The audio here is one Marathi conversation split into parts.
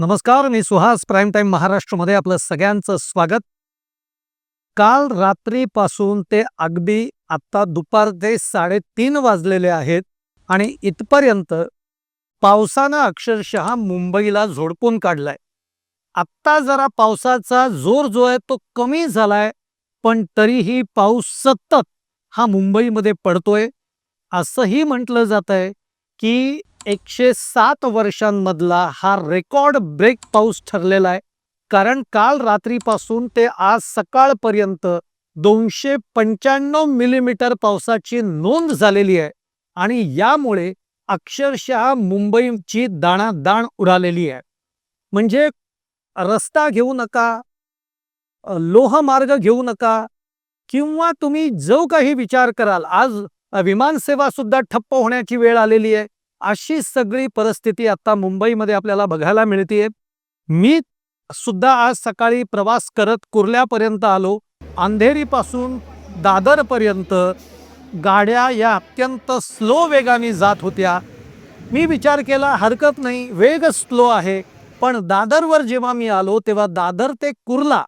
नमस्कार मी सुहास प्राईम टाईम महाराष्ट्रमध्ये आपलं सगळ्यांचं स्वागत. काल रात्रीपासून ते अगदी आत्ता दुपारचे साडेतीन वाजलेले आहेत आणि इथपर्यंत पावसानं अक्षरशः मुंबईला झोडपून काढलाय. आत्ता जरा पावसाचा जोर जो आहे तो कमी झालाय पण तरीही पाऊस सतत हा मुंबईमध्ये पडतोय. असंही म्हटलं जात आहे की एकशे सात वर्षांमधला हा रेकॉर्ड ब्रेक पाऊस ठरलेला आहे. कारण काल रात्रीपासून ते आज सकाळपर्यंत दोनशे पंच्याण्णव मिलीमीटर पावसाची नोंद झालेली आहे आणि यामुळे अक्षरशः मुंबईची दाणादाण उडालेली आहे. म्हणजे रस्ता घेऊ नका लोहमार्ग घेऊ नका किंवा तुम्ही जो काही विचार कराल आज अ, विमानसेवा सुद्धा ठप्प होण्याची वेळ आलेली आहे. अशी सगळी परिस्थिती आता मुंबईमध्ये आपल्याला बघायला मिळते मी सुद्धा आज सकाळी प्रवास करत कुर्ल्यापर्यंत आलो. अंधेरीपासून दादरपर्यंत गाड्या या अत्यंत स्लो वेगाने जात होत्या. मी विचार केला हरकत नाही वेग स्लो आहे. पण दादरवर जेव्हा मी आलो तेव्हा दादर ते कुर्ला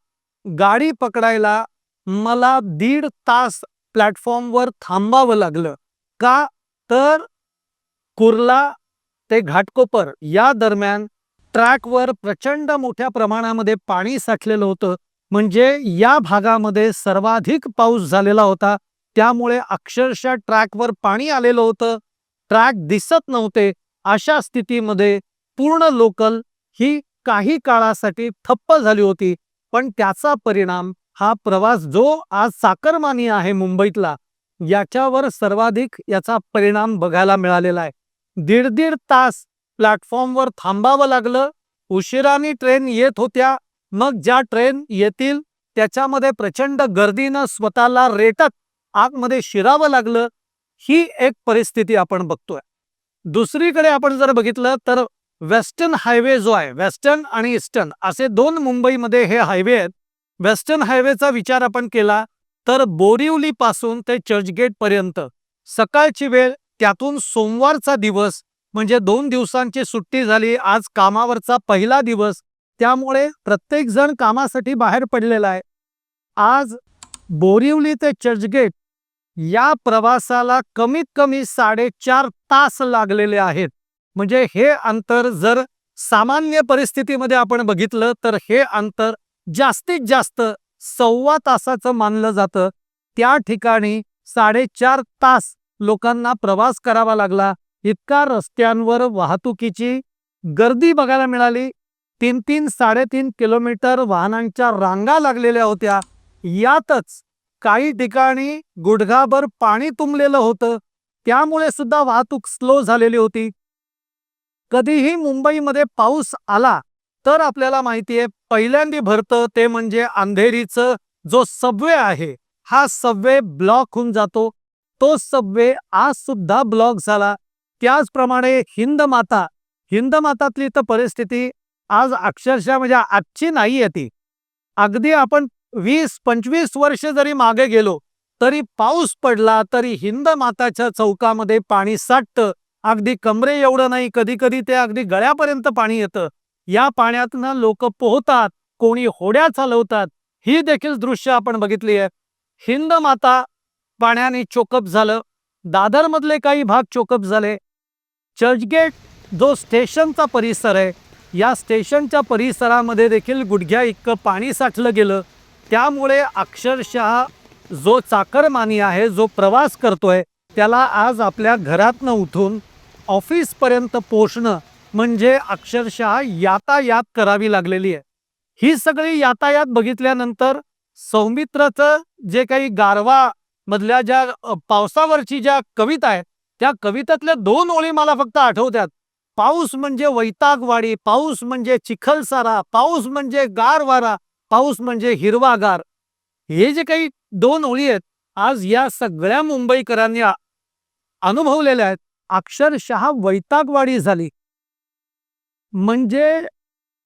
गाडी पकडायला मला दीड तास प्लॅटफॉर्मवर थांबावं लागलं. का? तर कुर्ला ते घाटकोपर या दरम्यान ट्रॅकवर प्रचंड मोठ्या प्रमाणामध्ये पाणी साठलेलं होतं. म्हणजे या भागामध्ये सर्वाधिक पाऊस झालेला होता. त्यामुळे अक्षरशः ट्रॅकवर पाणी आलेलं होतं. ट्रॅक दिसत नव्हते. अशा स्थितीमध्ये पूर्ण लोकल ही काही काळासाठी ठप्प झाली होती. पण त्याचा परिणाम हा प्रवास जो आज साकरमानी आहे मुंबईतला याच्यावर सर्वाधिक याचा परिणाम बघायला मिळालेला आहे. दीड दीड तास प्लॅटफॉर्मवर थांबावं लागलं. उशिराने ट्रेन येत होत्या. मग ज्या ट्रेन येतील त्याच्यामध्ये प्रचंड गर्दीनं स्वतःला रेटत आतमध्ये शिरावं लागलं. ही एक परिस्थिती आपण बघतोय. दुसरीकडे आपण जर बघितलं तर वेस्टर्न हायवे जो आहे वेस्टर्न आणि ईस्टर्न असे दोन मुंबईमध्ये हे हायवे आहेत. वेस्टर्न हायवेचा विचार आपण केला तर बोरिवलीपासून ते चर्चगेटपर्यंत सकाळची वेळ त्यातून सोमवारचा दिवस म्हणजे दोन दिवसांची सुट्टी झाली आज कामावरचा पहिला दिवस. त्यामुळे प्रत्येक जण कामासाठी बाहेर पडलेला आहे. आज बोरिवली ते चर्चगेट या प्रवासाला कमीत कमी साडेचार तास लागलेले आहेत. म्हणजे हे अंतर जर सामान्य परिस्थितीमध्ये आपण बघितलं तर हे अंतर जास्तीत जास्त सव्वा तासाचं मानलं जातं. त्या ठिकाणी साडेचार तास लोकांना प्रवास करावा लागला. इतका रस्त्यांवर वाहतुकीची गर्दी बघायला मिळाली. तीन तीन साडेतीन किलोमीटर वाहनांच्या रांगा लागलेल्या होत्या. यातच काही ठिकाणी गुडघाभर पाणी तुंबलेलं होतं. त्यामुळे सुद्धा वाहतूक स्लो झालेली होती. कधीही मुंबईमध्ये पाऊस आला तर आपल्याला माहिती आहे पहिल्यांदा भरतं ते म्हणजे अंधेरीचं जो सबवे आहे हा सबवे ब्लॉक होऊन जातो. तो सबवे आज सुद्धा ब्लॉक झाला. त्याचप्रमाणे हिंद माता हिंद मातातली तर परिस्थिती आज अक्षरशः म्हणजे आजची नाही आहे ती. अगदी आपण वीस पंचवीस वर्ष जरी मागे गेलो तरी पाऊस पडला तरी हिंद माताच्या चौकामध्ये पाणी साठतं. अगदी कमरे एवढं नाही कधी कधी ते अगदी गळ्यापर्यंत पाणी येतं. या पाण्यातनं लोक पोहतात कोणी होड्या चालवतात. ही देखील दृश्य आपण बघितली आहे. हिंद माता पाण्याने चोकअप झालं. दादरमधले काही भाग चोकअप झाले. चर्चगेट जो स्टेशनचा परिसर आहे या स्टेशनच्या परिसरामध्ये देखील गुडघ्या इतकं पाणी साठलं गेलं. त्यामुळे अक्षरशः जो चाकरमानी आहे जो प्रवास करतोय त्याला आज आपल्या घरातनं उठून ऑफिसपर्यंत पोचणं म्हणजे अक्षरशः यातायात करावी लागलेली आहे. ही सगळी यातायात बघितल्यानंतर सौमित्रचं जे काही गारवा मधल्या ज्या पावसावरची ज्या कविता आहेत त्या कवितातल्या दोन ओळी मला फक्त आठवत्यात. पाऊस म्हणजे वैतागवाडी पाऊस म्हणजे चिखलसारा पाऊस म्हणजे गार वारा पाऊस म्हणजे हिरवागार. हे जे काही दोन ओळी आहेत आज या सगळ्या मुंबईकरांनी अनुभवलेल्या आहेत. अक्षरशः वैतागवाडी झाली. म्हणजे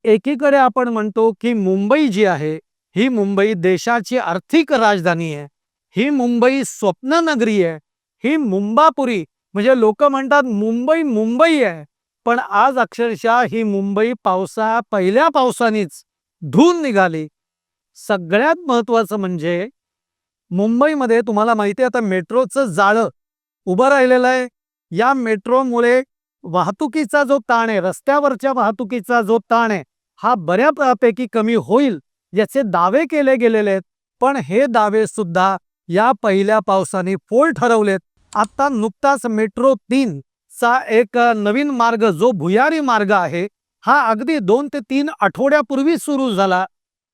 एकीकडे आपण म्हणतो की मुंबई जी आहे ही मुंबई देशाची आर्थिक राजधानी आहे. ही मुंबई स्वप्ननगरी आहे. ही मुंबापुरी म्हणजे लोक म्हणतात मुंबई मुंबई आहे. पण आज अक्षरशः ही मुंबई पावसा पहिल्या पावसानेच धुवून निघाली. सगळ्यात महत्वाचं म्हणजे मुंबईमध्ये तुम्हाला माहिती आहे आता मेट्रोचं जाळं उभं राहिलेलं आहे. या मेट्रोमुळे वाहतुकीचा जो ताण आहे रस्त्यावरच्या वाहतुकीचा जो ताण आहे हा बऱ्यापैकी कमी होईल याचे दावे केले गेलेले आहेत. पण हे दावे सुद्धा या पहिल्या पावसाने फोल ठरवलेत. आता नुकताच मेट्रो तीन चा एक नवीन मार्ग जो भुयारी मार्ग आहे हा अगदी दोन ते तीन आठवड्यापूर्वी सुरू झाला.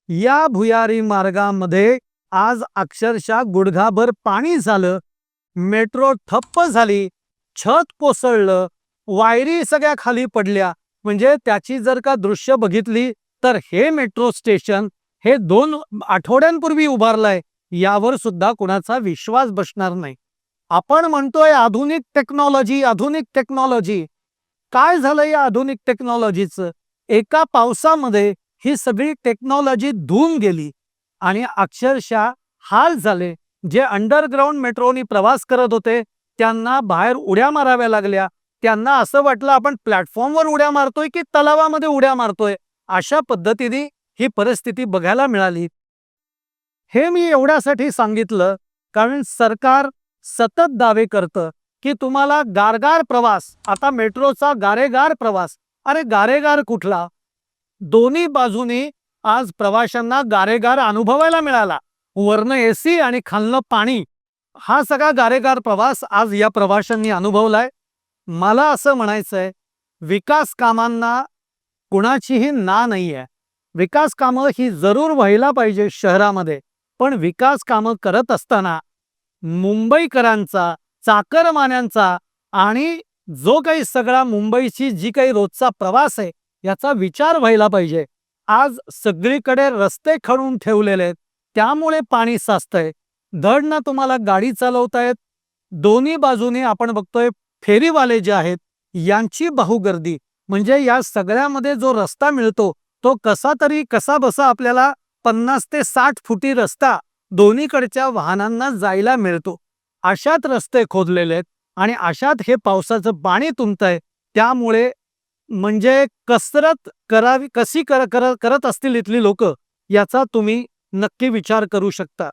या भुयारी मार्गामध्ये आज अक्षरशः गुडघाभर पाणी झालं. मेट्रो ठप्प झाली छत कोसळलं वायरी सगळ्या खाली पडल्या. म्हणजे त्याची जर का दृश्य बघितली तर हे मेट्रो स्टेशन हे दोन आठवड्यांपूर्वी उभारलंय. यावर सुद्धा कुणाचा विश्वास बसणार नाही. आपण म्हणतोय आधुनिक टेक्नॉलॉजी आधुनिक टेक्नॉलॉजी काय झालं या आधुनिक टेक्नॉलॉजीचं एका पावसामध्ये ही सगळी टेक्नॉलॉजी धुवून गेली. आणि अक्षरशः हाल झाले. जे अंडरग्राऊंड मेट्रोनी प्रवास करत होते त्यांना बाहेर उड्या माराव्या लागल्या. त्यांना असं वाटलं आपण प्लॅटफॉर्मवर उड्या मारतोय की तलावामध्ये उड्या मारतोय? अशा पद्धतीने ही परिस्थिती बघायला मिळाली. हे मी एवढ्यासाठी सांगितलं कारण सरकार सतत दावे करतं की तुम्हाला गारगार प्रवास आता मेट्रोचा गारेगार प्रवास. अरे गारेगार कुठला? दोन्ही बाजूनी आज प्रवाशांना गारेगार अनुभवायला मिळाला. वरनं एसी आणि खालनं पाणी. हा सगळा गारेगार प्रवास आज या प्रवाशांनी अनुभवलाय. मला असं म्हणायचंय विकास कामांना कुणाचीही ना नाही आहे विकास कामं ही जरूर व्हायला पाहिजे शहरामध्ये. पण विकास कामं करत असताना मुंबईकरांचा चाकरमान्यांचा आणि जो काही सगळा मुंबईची जी काही रोजचा प्रवास आहे याचा विचार व्हायला पाहिजे. आज सगळीकडे रस्ते खणून ठेवलेले आहेत. त्यामुळे पाणी साचतंय. धड ना तुम्हाला गाडी चालवतायत दोन्ही बाजूने आपण बघतोय फेरीवाले जे आहेत यांची बाहुगर्दी. म्हणजे या सगळ्यामध्ये जो रस्ता मिळतो तो कसा तरी कसा बसा आपल्याला पन्नास ते साठ फुटी रस्ता दोन्हीकडच्या वाहनांना जायला मिळतो. अशात रस्ते खोदलेले आहेत आणि अशात हे पावसाचं पाणी तुंबतंय. त्यामुळे म्हणजे कसरत करावी कशी कर कर- करत असतील इथली लोक याचा तुम्ही नक्की विचार करू शकता.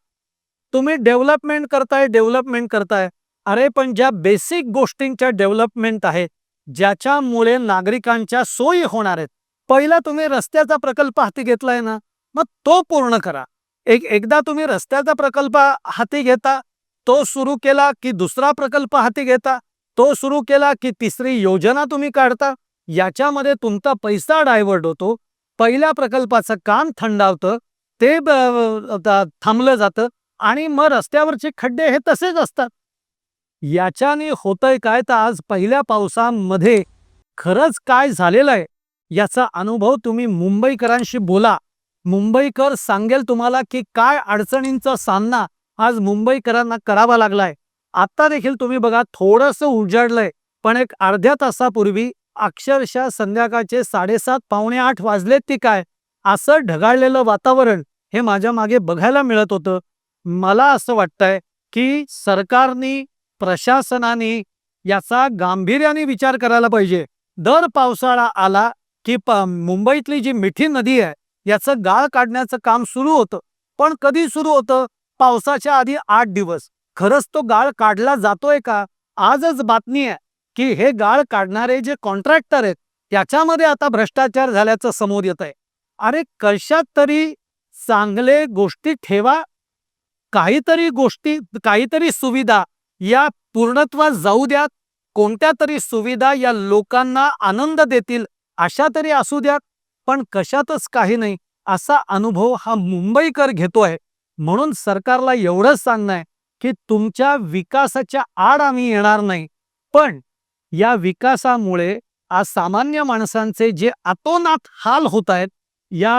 तुम्ही डेव्हलपमेंट करताय डेव्हलपमेंट करताय. अरे पण ज्या बेसिक गोष्टींच्या डेव्हलपमेंट आहेत ज्याच्यामुळे नागरिकांच्या सोयी होणार आहेत. पहिला तुम्ही रस्त्याचा प्रकल्प हाती घेतलाय ना. मग तो पूर्ण करा. एक एकदा तुम्ही रस्त्याचा प्रकल्प हाती घेता तो सुरू केला की दुसरा प्रकल्प हाती घेता तो सुरू केला की तिसरी योजना तुम्ही काढता याच्यामध्ये तुमचा पैसा डायव्हर्ट होतो. पहिल्या प्रकल्पाचं काम थंडावतं ते ब- थांबलं जातं आणि मग रस्त्यावरचे खड्डे हे तसेच असतात. याच्याने होतंय काय? तर आज पहिल्या पावसामध्ये खरंच काय झालेलं आहे? याचा अनुभव तुम्ही मुंबईकरांशी बोला. मुंबईकर सांगेल तुम्हाला की काय अडचणींचा सामना आज मुंबईकरांना करावा लागलाय. आता देखील तुम्ही बघा थोडंसं उजाडलंय. पण एक अर्ध्या तासापूर्वी अक्षरशः संध्याकाळचे साडेसात पावणे आठ वाजलेत ती काय? असं ढगाळलेलं वातावरण हे माझ्या मागे बघायला मिळत होतं. मला असं वाटतंय की सरकारनी प्रशासनाने याचा गांभीर्याने विचार करायला पाहिजे. दर पावसाळा आला की प मुंबईतली जी मिठी नदी आहे याचं गाळ काढण्याचं काम सुरू होतं. पण कधी सुरू होतं? पावसाच्या आधी आठ दिवस. खरंच तो गाळ काढला जातोय का? आजच बातमी आहे की हे गाळ काढणारे जे कॉन्ट्रॅक्टर आहेत त्याच्यामध्ये आता भ्रष्टाचार झाल्याचं समोर येत आहे. अरे कशात तरी चांगले गोष्टी ठेवा. काहीतरी गोष्टी काहीतरी सुविधा या पूर्णत्वास जाऊ द्यात कोणत्या तरी सुविधा या लोकांना आनंद देतील अशा तरी असू द्यात पण कशातच काही नाही असा अनुभव हा मुंबईकर घेतोय. म्हणून सरकारला एवढंच सांगणं आहे की तुमच्या विकासाच्या आड आम्ही येणार नाही. पण या विकासामुळे आज सामान्य माणसांचे जे अतोनात हाल होत आहेत या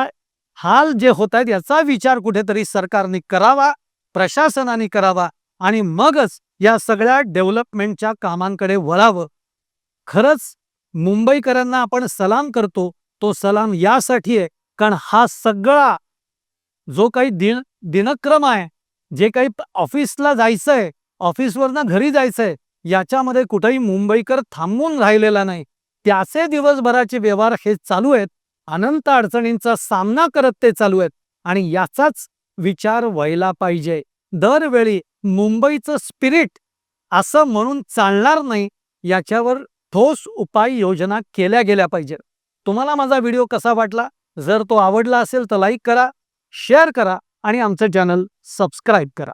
हाल जे होत आहेत याचा विचार कुठेतरी सरकारने करावा प्रशासनाने करावा आणि मगच या सगळ्या डेव्हलपमेंटच्या कामांकडे वळावं. खरंच मुंबईकरांना आपण सलाम करतो तो सलाम यासाठी आहे कारण हा सगळा जो काही दिन दिनक्रम आहे जे काही ऑफिसला ऑफिसला जायचंय ऑफिसवरनं घरी जायचंय याच्यामध्ये कुठेही मुंबईकर थांबून राहिलेला नाही. त्याचे दिवसभराचे व्यवहार हे चालू आहेत अनंत अडचणींचा सामना करत ते चालू आहेत आणि याचाच विचार व्हायला पाहिजे. दरवेळी मुंबईचं स्पिरिट असं म्हणून चालणार नाही याच्यावर ठोस उपाययोजना केल्या गेल्या पाहिजेत. तुम्हाला माझा व्हिडिओ कसा वाटला? जर तो आवडला असेल तर लाईक करा शेअर करा आणि आमचं चॅनल सबस्क्राईब करा.